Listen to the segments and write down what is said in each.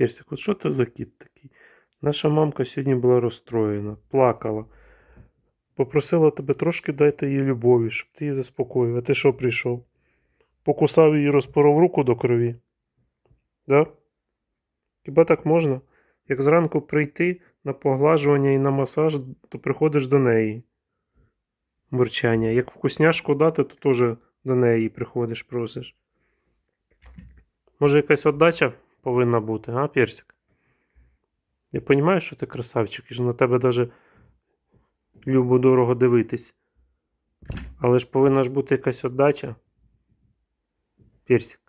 Персик, от що це за кіт такий? Наша мамка сьогодні була розстроєна, плакала. Попросила тебе трошки дайте їй любові, щоб ти її заспокоїв. А ти що прийшов? Покусав її, розпоров руку до крові. Да? Хіба так можна? Як зранку прийти на поглажування і на масаж, то приходиш до неї. Мурчання. Як вкусняшку дати, то теж до неї приходиш, просиш. Може, якась отдача повинна бути, а, Персик? Я розумію, що ти красавчик, і що на тебе навіть любо дорого дивитись. Але ж повинна ж бути якась отдача. Персик.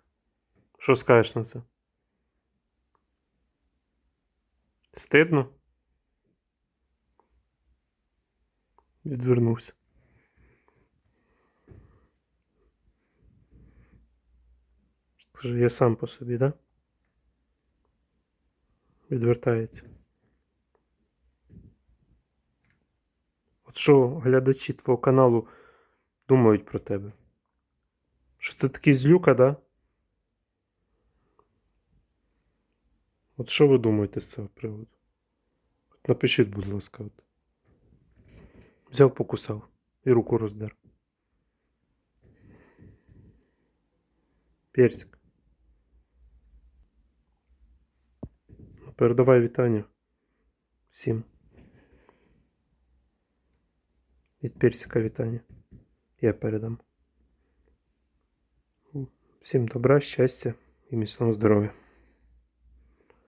Що скажеш на це? Стидно? Відвернувся. Скажи, я сам по собі, да? Відвертається. От що глядачі твого каналу думають про тебе? Що це такий злюка, да? От що ви думаєте з цього приводу? От напишіть, будь ласка. От. Взяв, покусав і руку роздер. Персик. Передавай вітання всім. Від персика вітання. Я передам. Всім добра, щастя і міцного здоров'я.